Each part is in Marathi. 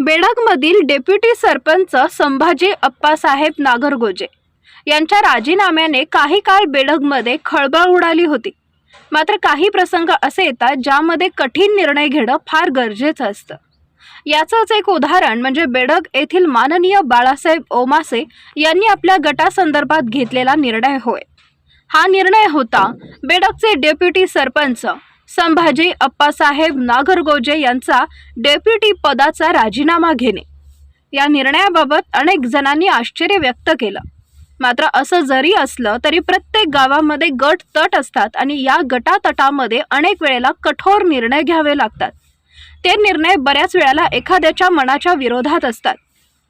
बेडगमधील डेप्युटी सरपंच संभाजी अप्पासाहेब नागरगोजे यांच्या राजीनाम्याने काही काळ बेडगमध्ये खळबळ उडाली होती. मात्र काही प्रसंग असे येतात ज्यामध्ये कठीण निर्णय घेणं फार गरजेचं असतं. याचंच एक उदाहरण म्हणजे बेडग येथील माननीय बाळासाहेब ओमासे यांनी आपल्या गटासंदर्भात घेतलेला निर्णय होय. हा निर्णय होता बेडगचे डेप्युटी सरपंच संभाजी अप्पासाहेब नागरगोजे यांचा डेप्युटी पदाचा राजीनामा घेणे. या निर्णयाबाबत अनेक जणांनी आश्चर्य व्यक्त केलं. मात्र असं जरी असलं तरी प्रत्येक गावामध्ये गट तट असतात आणि या गटातटामध्ये अनेक वेळेला कठोर निर्णय घ्यावे लागतात. ते निर्णय बऱ्याच वेळेला एखाद्याच्या मनाच्या विरोधात असतात.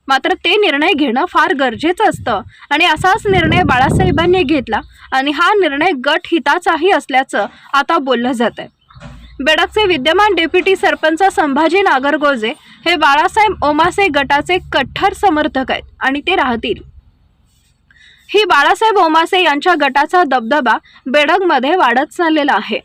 मात्र ते निर्णय घेणं फार गरजेचं असतं. आणि असाच निर्णय बाळासाहेबांनी घेतला आणि हा निर्णय गट हिताचाही असल्याचं आता बोललं जात आहे बेडकचे विद्यमान डेप्युटी सरपंच संभाजी नागरगोजे हे बाळासाहेब ओमासे गटाचे कठ्ठर समर्थक आहेत आणि ते राहतील. ही बाळासाहेब ओमासे यांच्या गटाचा दबदबा बेडगमध्ये वाढत चाललेला आहे.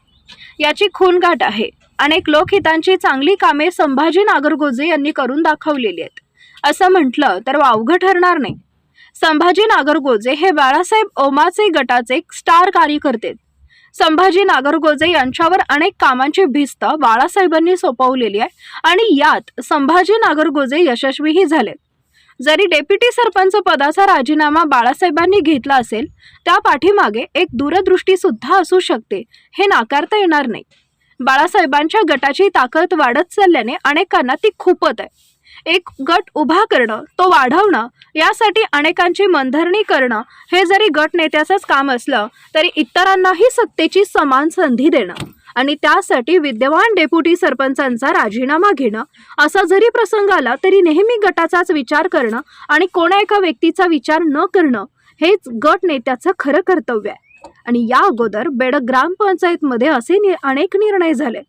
याची खूणगाठ आहे. अनेक लोकहितांची चांगली कामे संभाजी नागरगोजे यांनी करून दाखवलेली आहेत. असं म्हटलं तर वावघं ठरणार नाही. संभाजी नागरगोजे हे बाळासाहेब ओमाचे गटाचे स्टार कार्यकर्ते. संभाजी नागरगोजे यांच्यावर अनेक कामांची भिस्त बाळासाहेबांनी सोपवलेली आहे आणि यात संभाजी नागरगोजे यशस्वीही झाले. जरी डेप्युटी सरपंच पदाचा राजीनामा बाळासाहेबांनी घेतला असेल त्या पाठीमागे एक दूरदृष्टी सुद्धा असू शकते हे नाकारता येणार नाही. बाळासाहेबांच्या गटाची ताकद वाढत चालल्याने अनेकांना ती खूपत आहे. एक गट उभा करणं तो वाढवणं यासाठी अनेकांची मनधरणी करणं हे जरी गट नेत्याचंच काम असलं तरी इतरांनाही सत्तेची समान संधी देणं आणि त्यासाठी विद्यमान डेप्युटी सरपंचांचा राजीनामा घेणं असा जरी प्रसंग आला तरी नेहमी गटाचाच विचार करणं आणि कोणा एका व्यक्तीचा विचार न करणं हेच गट नेत्याचं खरं कर्तव्य आहे. आणि या अगोदर बेड ग्रामपंचायतमध्ये असे नि अनेक निर्णय झाले.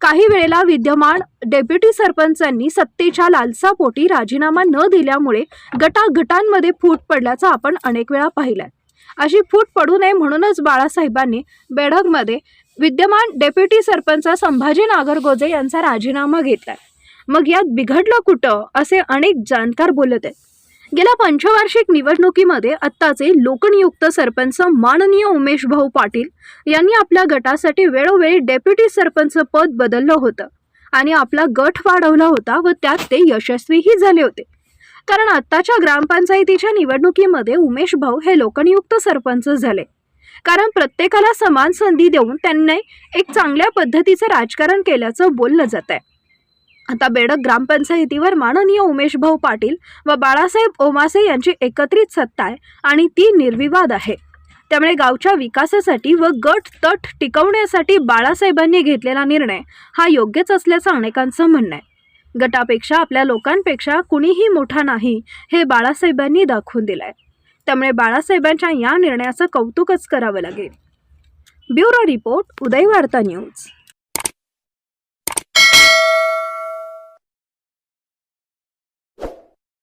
काही वेळेला विद्यमान डेप्युटी सरपंचांनी सत्तेच्या लालसापोटी राजीनामा न दिल्यामुळे गटागटांमध्ये फूट पडल्याचं आपण अनेक वेळा पाहिलाय. अशी फूट पडू नये म्हणूनच बाळासाहेबांनी बेडगमध्ये विद्यमान डेप्युटी सरपंच संभाजी नागरगोजे यांचा राजीनामा घेतलाय. मग यात बिघडलं कुठं असे अनेक जाणकार बोलत आहेत. गेल्या पंचवार्षिक निवडणुकीमध्ये आत्ताचे लोकनियुक्त सरपंच माननीय उमेश भाऊ पाटील यांनी आपल्या गटासाठी वेळोवेळी डेप्युटी सरपंच पद बदललं होतं आणि आपला गट वाढवला होता व त्यात ते यशस्वीही झाले होते. कारण आत्ताच्या ग्रामपंचायतीच्या निवडणुकीमध्ये उमेश भाऊ हे लोकनियुक्त सरपंच झाले. कारण प्रत्येकाला समान संधी देऊन त्यांनी एक चांगल्या पद्धतीचं राजकारण केल्याचं बोललं जात आहे आता बेडक ग्रामपंचायतीवर माननीय उमेशभाऊ पाटील व बाळासाहेब ओमासे यांची एकत्रित सत्ता आहे आणि ती निर्विवाद आहे. त्यामुळे गावच्या विकासासाठी व गट तट टिकवण्यासाठी बाळासाहेबांनी घेतलेला निर्णय हा योग्यच असल्याचं अनेकांचं म्हणणं आहे. गटापेक्षा आपल्या लोकांपेक्षा कुणीही मोठा नाही हे बाळासाहेबांनी दाखवून दिलंय. त्यामुळे बाळासाहेबांच्या या निर्णयाचं कौतुकच करावं लागेल. ब्युरो रिपोर्ट उदय वार्ता न्यूज.